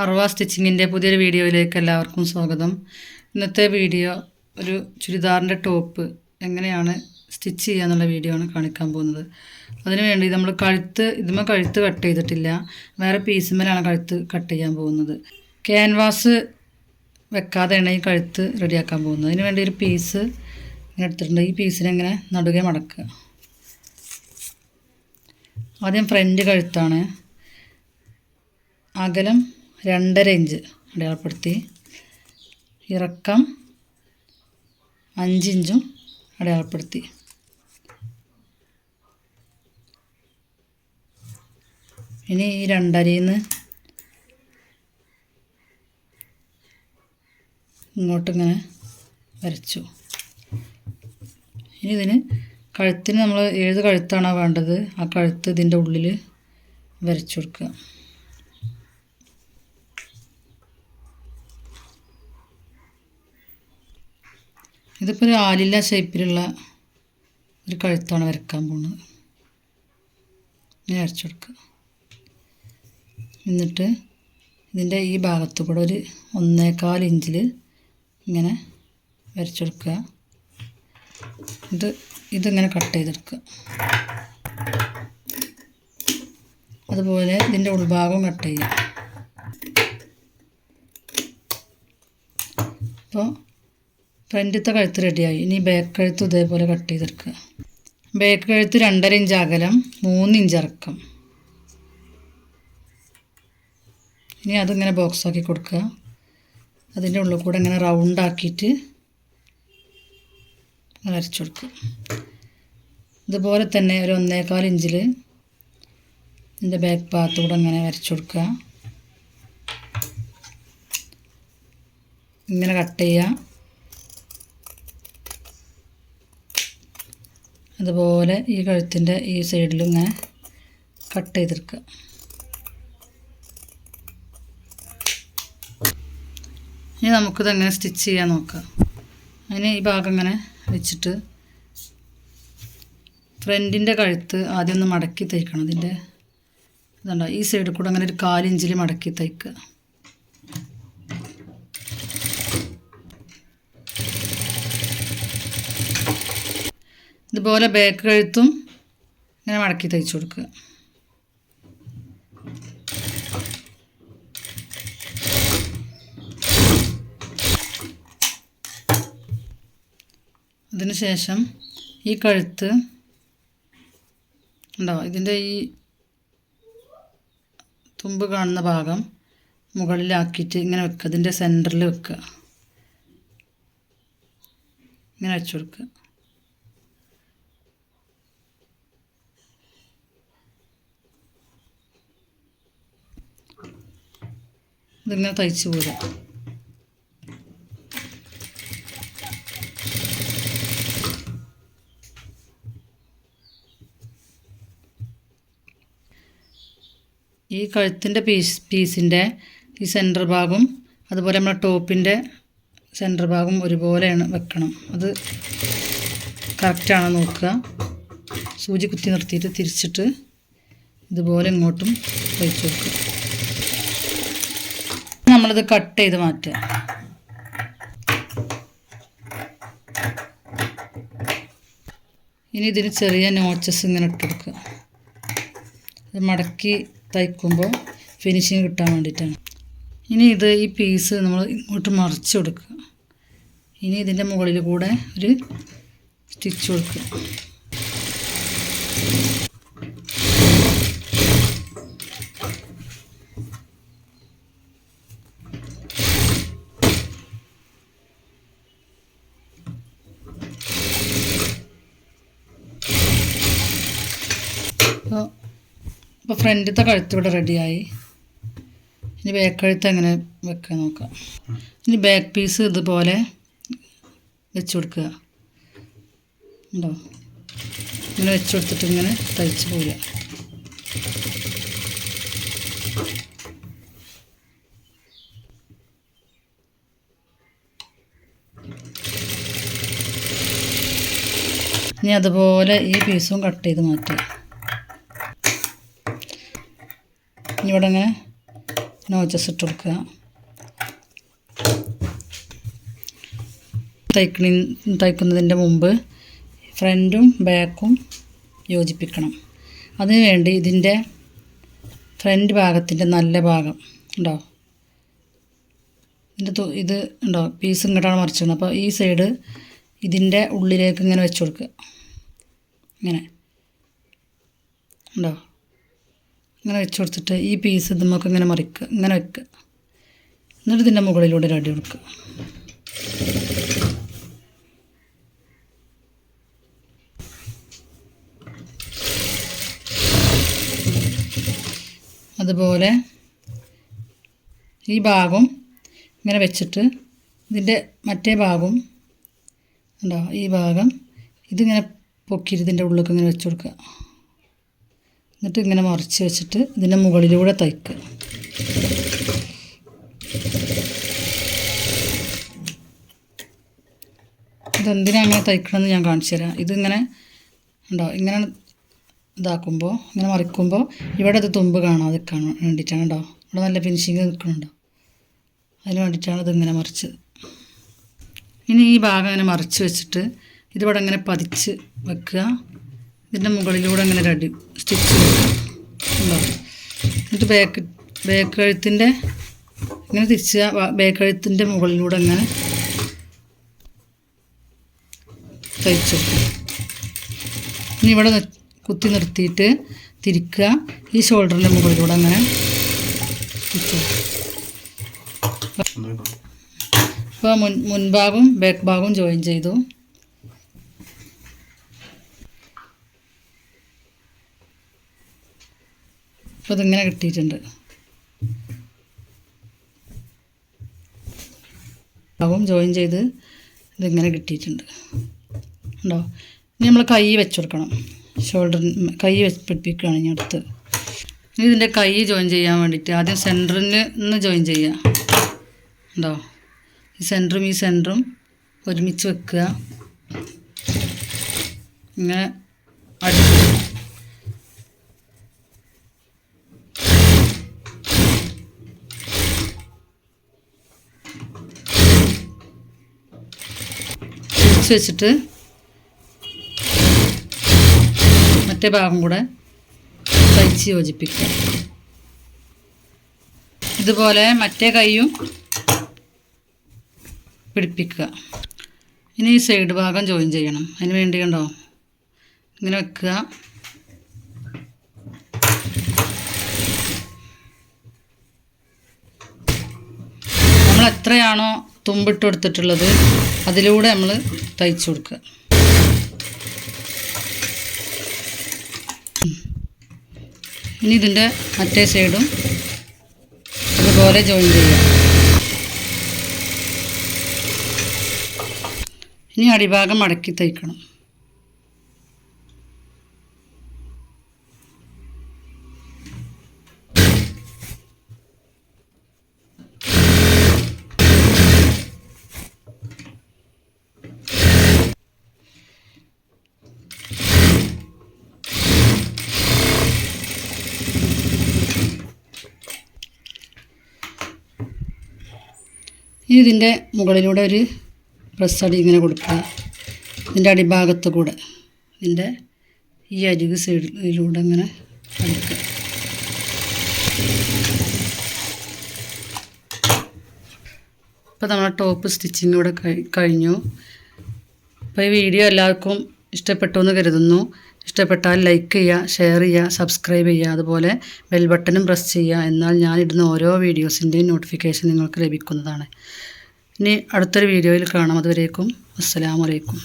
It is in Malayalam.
അറുവ സ്റ്റിച്ചിങ്ങിന്റെ പുതിയൊരു വീഡിയോയിലേക്ക് എല്ലാവർക്കും സ്വാഗതം. ഇന്നത്തെ വീഡിയോ ഒരു ചുരിദാറിന്റെ ടോപ്പ് എങ്ങനെയാണ് സ്റ്റിച്ച് ചെയ്യുക എന്നുള്ള വീഡിയോ ആണ് കാണിക്കാൻ പോകുന്നത്. അതിന് വേണ്ടി നമ്മൾ കഴുത്ത് ഇതുമ്മ കഴുത്ത് കട്ട് ചെയ്തിട്ടില്ല. വേറെ പീസുമ്മലാണ് കഴുത്ത് കട്ട് ചെയ്യാൻ പോകുന്നത്. ക്യാൻവാസ് വെക്കാതെ ഈ കഴുത്ത് റെഡിയാക്കാൻ പോകുന്നത്. അതിന് വേണ്ടി ഒരു പീസ് ഇങ്ങനെ എടുത്തിട്ടുണ്ട്. ഈ പീസിനെ ഇങ്ങനെ നടുകെ മടക്കുക. ആദ്യം ഫ്രണ്ട് കഴുത്താണ്. അകലം രണ്ടര ഇഞ്ച് അടയാളപ്പെടുത്തി. ഇറക്കം അഞ്ചിഞ്ചും അടയാളപ്പെടുത്തി. ഇനി ഈ രണ്ടരയിൽ നിന്ന് ഇങ്ങോട്ടിങ്ങനെ വരച്ചു. ഇനി ഇതിന് കഴുത്തിന് നമ്മൾ ഏത് കഴുത്താണോ വേണ്ടത് ആ കഴുത്ത് ഇതിന്റെ ഉള്ളിൽ വരച്ചു കൊടുക്കുക. ഇതിപ്പോൾ ഒരു ആലില്ല ഷേപ്പിലുള്ള ഒരു കഴുത്താണ് വരക്കാൻ പോകുന്നത് ഇങ്ങനെ അരച്ചു കൊടുക്കുക എന്നിട്ട് ഇതിന്റെ ഈ ഭാഗത്ത് കൂടെ ഒരു ഒന്നേകാൽ ഇഞ്ചിൽ ഇങ്ങനെ വരച്ചു കൊടുക്കുക ഇത് ഇതിങ്ങനെ കട്ട് ചെയ്തെടുക്കുക അതുപോലെ ഇതിന്റെ ഉൾഭാഗം കട്ട് ചെയ്യുക അപ്പോൾ ഫ്രണ്ടിലത്തെ കഴുത്ത് റെഡിയായി. ഇനി ബാക്ക് കഴുത്ത് ഇതേപോലെ കട്ട് ചെയ്തെടുക്കുക. ബാക്ക് കഴുത്ത് രണ്ടര ഇഞ്ച് അകലം മൂന്ന് ഇഞ്ച് ഇറക്കം. ഇനി അതിങ്ങനെ ബോക്സ് ആക്കി കൊടുക്കുക. അതിന്റെ ഉള്ളിൽ കൂടെ ഇങ്ങനെ റൗണ്ട് ആക്കിയിട്ട് വരച്ചു കൊടുക്കുക. ഇതുപോലെ തന്നെ ഒരു ഒന്നേകാൽ ഇഞ്ചിൽ ഇതിന്റെ ബാക്ക് ഭാഗത്ത് കൂടെ ഇങ്ങനെ വരച്ചു കൊടുക്കുക. ഇങ്ങനെ കട്ട് ചെയ്യുക. അതുപോലെ ഈ കഴുത്തിന്റെ ഈ സൈഡിലും ഇങ്ങനെ കട്ട് ചെയ്തെടുക്കുക. ഇനി നമുക്കിതെങ്ങനെ സ്റ്റിച്ച് ചെയ്യാൻ നോക്കാം. അതിന് ഈ ഭാഗം ഇങ്ങനെ വെച്ചിട്ട് ഫ്രണ്ടിന്റെ കഴുത്ത് ആദ്യം ഒന്ന് മടക്കി തയ്ക്കണം. ഇതിന്റെ ഇതുണ്ടോ ഈ സൈഡിൽ കൂടെ അങ്ങനെ ഒരു കാലിഞ്ചിൽ മടക്കി തയ്ക്കുക. ഇതുപോലെ ബാക്ക് കഴുത്തും ഇങ്ങനെ മടക്കി തയ്ച്ചു കൊടുക്കുക. അതിനുശേഷം ഈ കഴുത്ത് ഉണ്ടാവും ഇതിന്റെ ഈ തുമ്പ് കാണുന്ന ഭാഗം മുകളിലാക്കിയിട്ട് ഇങ്ങനെ വെക്കുക. ഇതിന്റെ സെന്ററിൽ വെക്കുക. ഇങ്ങനെ വെച്ചു കൊടുക്കുക. ഇതിങ്ങനെ തയ്ച്ചു പോരാ. ഈ കഴുത്തിന്റെ പീസ് പീസിന്റെ ഈ സെന്റർ ഭാഗം അതുപോലെ നമ്മുടെ ടോപ്പിന്റെ സെന്റർ ഭാഗം ഒരുപോലെയാണ് വെക്കണം. അത് കറക്റ്റാണോ നോക്കുക. സൂചി കുത്തി നിർത്തിയിട്ട് തിരിച്ചിട്ട് ഇതുപോലെ ഇങ്ങോട്ടും തയ്ച്ചു കൊടുക്കുക നമ്മളിത് കട്ട് ചെയ്ത് മാറ്റുക. ഇനി ഇതിന് ചെറിയ നോച്ചസ് ഇങ്ങനെ ഇട്ട് കൊടുക്കുക. ഇത് മടക്കി തയ്ക്കുമ്പോൾ ഫിനിഷിങ് കിട്ടാൻ വേണ്ടിയിട്ടാണ്. ഇനി ഇത് ഈ പീസ് നമ്മൾ ഇങ്ങോട്ട് മറിച്ച് കൊടുക്കുക. ഇനി ഇതിന്റെ മുകളിൽ കൂടെ ഒരു സ്റ്റിച്ച് കൊടുക്കുക. അപ്പോൾ ഫ്രണ്ടിലത്തെ കഴുത്ത് ഇവിടെ റെഡിയായി ഇനി ബാക്ക് കഴുത്ത് എങ്ങനെ വെക്കാൻ നോക്കാം. ഇനി ബാക്ക് പീസ് ഇതുപോലെ വെച്ച് കൊടുക്കുക. ഉണ്ടോ? ഇങ്ങനെ വെച്ച് കൊടുത്തിട്ട് ഇങ്ങനെ തയ്ച്ച് പോവുക. ഇനി അതുപോലെ ഈ പീസും കട്ട് ചെയ്ത് മാറ്റുക ഇനി ഇവിടെ ഇങ്ങനെ നോച്ചസ് ഇട്ട് കൊടുക്കുക. തയ്ക്കണി തയ്ക്കുന്നതിന്റെ മുമ്പ് ഫ്രണ്ടും ബാക്കും യോജിപ്പിക്കണം. അതിന് വേണ്ടി ഇതിന്റെ ഫ്രണ്ട് ഭാഗത്തിന്റെ നല്ല ഭാഗം ഉണ്ടോ? ഇതിന്റെ ഇത് ഉണ്ടോ? പീസ് ഇങ്ങോട്ടാണ് മറിച്ചിടുന്നത്. അപ്പോൾ ഈ സൈഡ് ഇതിന്റെ ഉള്ളിലേക്ക് ഇങ്ങനെ വെച്ച് കൊടുക്കുക. ഇങ്ങനെ. ഉണ്ടോ? ഇങ്ങനെ വെച്ച് കൊടുത്തിട്ട് ഈ പീസ് നമുക്ക് ഇങ്ങനെ മറിക്കുക ഇങ്ങനെ വെക്കുക എന്നിട്ട് ഇതിന്റെ മുകളിലൂടെ ഒരു അടി കൊടുക്കുക അതുപോലെ ഈ ഭാഗം ഇങ്ങനെ വെച്ചിട്ട് ഇതിന്റെ മറ്റേ ഭാഗം ഉണ്ടോ? ഈ ഭാഗം ഇതിങ്ങനെ പൊക്കിയിട്ട് ഇതിന്റെ ഉള്ളിലേക്ക് ഇങ്ങനെ വെച്ച് കൊടുക്കുക. എന്നിട്ട് ഇങ്ങനെ മറിച്ച് വെച്ചിട്ട് ഇതിന്റെ മുകളിലൂടെ തയ്ക്കുക. ഇതെന്തിനാണ് അങ്ങനെ തയ്ക്കണമെന്ന് ഞാൻ കാണിച്ചു തരാം. ഇതിങ്ങനെ ഉണ്ടോ? ഇങ്ങനെ ഇതാക്കുമ്പോൾ ഇങ്ങനെ മറിക്കുമ്പോൾ ഇവിടെ അത് തുമ്പ് കാണാതെ കാണാൻ വേണ്ടിയിട്ടാണ് കേട്ടോ. ഇവിടെ നല്ല ഫിനിഷിങ് നിൽക്കുന്നുണ്ടോ. അതിന് വേണ്ടിയിട്ടാണ് ഇതിങ്ങനെ മറിച്ചത് ഇനി ഈ ഭാഗം ഇങ്ങനെ മറിച്ച് വെച്ചിട്ട് ഇതിവിടെ ഇങ്ങനെ പതിച്ച് വെക്കുക. ഇതിന്റെ മുകളിലൂടെ അങ്ങനെ അടി സ്റ്റിച്ച് എന്നിട്ട് ബാക്ക് ബാക്ക് കഴുത്തിന്റെ ഇങ്ങനെ തിരിച്ച് ബാക്ക് കഴുത്തിന്റെ മുകളിലൂടെ അങ്ങനെ തയ്ച്ചു. ഇനി ഇവിടെ കുത്തി നിർത്തിയിട്ട് തിരിക്കുക. ഈ ഷോൾഡറിന്റെ മുകളിലൂടെ അങ്ങനെ തിരിച്ചു ഇപ്പോൾ മുൻ മുൻഭാഗവും ബാക്ക് ഭാഗവും ജോയിൻ ചെയ്തു. അപ്പോൾ ഇതിങ്ങനെ കിട്ടിയിട്ടുണ്ട്. ഭാഗവും ജോയിൻ ചെയ്ത് ഇതിങ്ങനെ കിട്ടിയിട്ടുണ്ട്. ഉണ്ടോ? ഇനി നമ്മൾ കൈ വെച്ച് കൊടുക്കണം. ഷോൾഡർ കൈ വെച്ച് പിടിപ്പിക്കുകയാണ് ഇനി അടുത്ത്. ഇനി ഇതിന്റെ കൈ ജോയിൻ ചെയ്യാൻ വേണ്ടിയിട്ട് ആദ്യം സെന്ററിൽ നിന്ന് ജോയിൻ ചെയ്യുക. ഉണ്ടോ? ഈ സെന്ററും ഈ സെന്ററും ഒരുമിച്ച് വെക്കുക. ഇങ്ങനെ അടി വെച്ചിട്ട് മറ്റേ ഭാഗം കൂടെ തയ്ച്ച് യോജിപ്പിക്കുക. ഇതുപോലെ മറ്റേ കൈയും പിടിപ്പിക്കുക. ഇനി ഈ സൈഡ് ഭാഗം ജോയിൻ ചെയ്യണം. അതിന് വേണ്ടി കണ്ടോ? ഇങ്ങനെ വെക്കുക. നമ്മൾ എത്രയാണോ തുമ്പിട്ട് കൊടുത്തിട്ടുള്ളത് അതിലൂടെ നമ്മൾ തയ്ച്ചു കൊടുക്കുക ഇനി ഇതിന്റെ മറ്റേ സൈഡും അതുപോലെ ജോയിൻ ചെയ്യുക. ഇനി അടിഭാഗം അടക്കി തയ്ക്കണം. ഇനി ഇതിന്റെ മുകളിലൂടെ ഒരു പ്രസ് അടി ഇങ്ങനെ കൊടുക്കുക. ഇതിന്റെ അടിഭാഗത്ത് കൂടെ ഇതിന്റെ ഈ അരികു സൈഡിലൂടെ ഇങ്ങനെ അടിക്കുക. ഇപ്പോൾ നമ്മൾ ടോപ്പ് സ്റ്റിച്ചിങ് ഇവിടെ കഴിഞ്ഞു. അപ്പോൾ ഈ വീഡിയോ എല്ലാവർക്കും ഇഷ്ടപ്പെട്ടു എന്ന് കരുതുന്നു. ഇഷ്ടപ്പെട്ടാൽ ലൈക്ക് ചെയ്യുക ഷെയർ ചെയ്യുക സബ്സ്ക്രൈബ് ചെയ്യുക. അതുപോലെ ബെൽ ബട്ടണും പ്രസ് ചെയ്യുക. എന്നാൽ ഞാൻ ഇടുന്ന ഓരോ വീഡിയോസിന്റെയും നോട്ടിഫിക്കേഷൻ നിങ്ങൾക്ക് ലഭിക്കുന്നതാണ്. ഇനി അടുത്തൊരു വീഡിയോയിൽ കാണാം. അതുവരേക്കും അസ്സലാമലൈക്കും